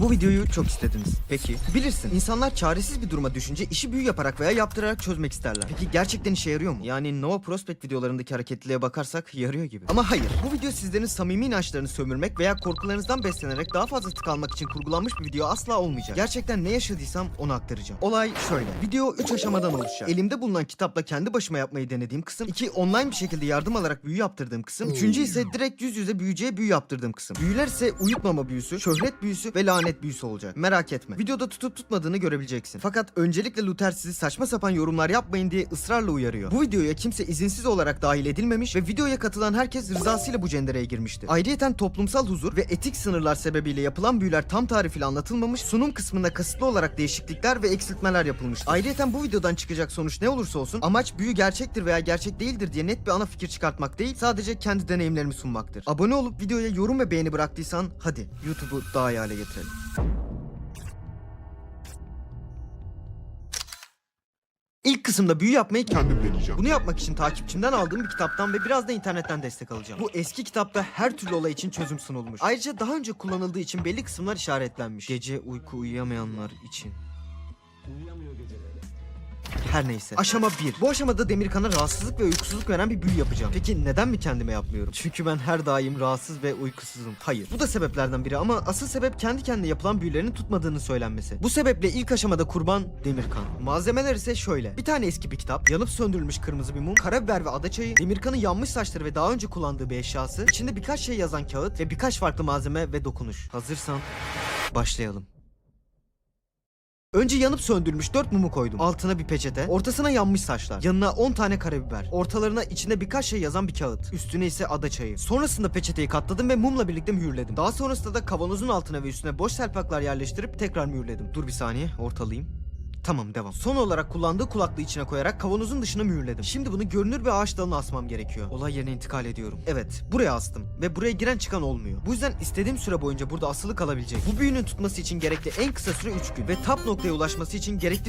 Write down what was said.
Bu videoyu çok istediniz. Peki. Bilirsin insanlar çaresiz bir duruma düşünce işi büyü yaparak veya yaptırarak çözmek isterler. Peki gerçekten işe yarıyor mu? Yani Nova Prospect videolarındaki hareketliliğe bakarsak yarıyor gibi. Ama hayır. Bu video sizlerin samimi inançlarını sömürmek veya korkularınızdan beslenerek daha fazla tık almak için kurgulanmış bir video asla olmayacak. Gerçekten ne yaşadıysam onu aktaracağım. Olay şöyle. Video 3 aşamadan oluşacak. Elimde bulunan kitapla kendi başıma yapmayı denediğim kısım. 2 online bir şekilde yardım alarak büyü yaptırdığım kısım. Üçüncü ise direkt yüz yüze büyücüye büyü yaptırdığım kısım. Büyüler ise uyutmama büyüsü, şöhret büyüsü ve lanet büyüsü olacak. Merak etme. Videoda tutup tutmadığını görebileceksin. Fakat öncelikle Luther sizi saçma sapan yorumlar yapmayın diye ısrarla uyarıyor. Bu videoya kimse izinsiz olarak dahil edilmemiş ve videoya katılan herkes rızasıyla bu cendereye girmişti. Ayrıyeten toplumsal huzur ve etik sınırlar sebebiyle yapılan büyüler tam tarifiyle anlatılmamış, sunum kısmında kasıtlı olarak değişiklikler ve eksiltmeler yapılmıştı. Ayrıyeten bu videodan çıkacak sonuç ne olursa olsun amaç büyü gerçektir veya gerçek değildir diye net bir ana fikir çıkartmak değil, sadece kendi deneyimlerimi sunmaktır. Abone olup videoya yorum ve beğeni bıraktıysan hadi YouTube'u daha iyi hale getirelim. İlk kısımda büyü yapmayı kendim deneyeceğim. Bunu yapmak için takipçimden aldığım bir kitaptan ve biraz da internetten destek alacağım. Bu eski kitapta her türlü olay için çözüm sunulmuş. Ayrıca daha önce kullanıldığı için belli kısımlar işaretlenmiş. Gece uyku uyuyamayanlar için. Her neyse. Aşama 1. Bu aşamada Demirkan'a rahatsızlık ve uykusuzluk veren bir büyü yapacağım. Peki neden mi kendime yapmıyorum? Çünkü ben her daim rahatsız ve uykusuzum. Hayır. Bu da sebeplerden biri ama asıl sebep kendi kendine yapılan büyülerin tutmadığını söylenmesi. Bu sebeple ilk aşamada kurban Demirkan. Malzemeler ise şöyle. Bir tane eski bir kitap, yanıp söndürülmüş kırmızı bir mum, karabiber ve adaçayı, Demirkan'ın yanmış saçları ve daha önce kullandığı bir eşyası, içinde birkaç şey yazan kağıt ve birkaç farklı malzeme ve dokunuş. Hazırsan başlayalım. Önce yanıp söndürülmüş 4 mumu koydum. Altına bir peçete, ortasına yanmış saçlar, yanına 10 tane karabiber, ortalarına içinde birkaç şey yazan bir kağıt, üstüne ise ada çayı. Sonrasında peçeteyi katladım ve mumla birlikte mühürledim. Daha sonrasında da kavanozun altına ve üstüne boş serpaklar yerleştirip tekrar mühürledim. Dur bir saniye, ortalayayım. Tamam devam. Son olarak kullandığı kulaklığı içine koyarak kavanozun dışına mühürledim. Şimdi bunu görünür bir ağaç dalına asmam gerekiyor. Olay yerine intikal ediyorum. Evet, buraya astım ve buraya giren çıkan olmuyor. Bu yüzden istediğim süre boyunca burada asılı kalabilecek. Bu büyünün tutması için gerekli en kısa süre 3 gün ve tap noktaya ulaşması için gerekli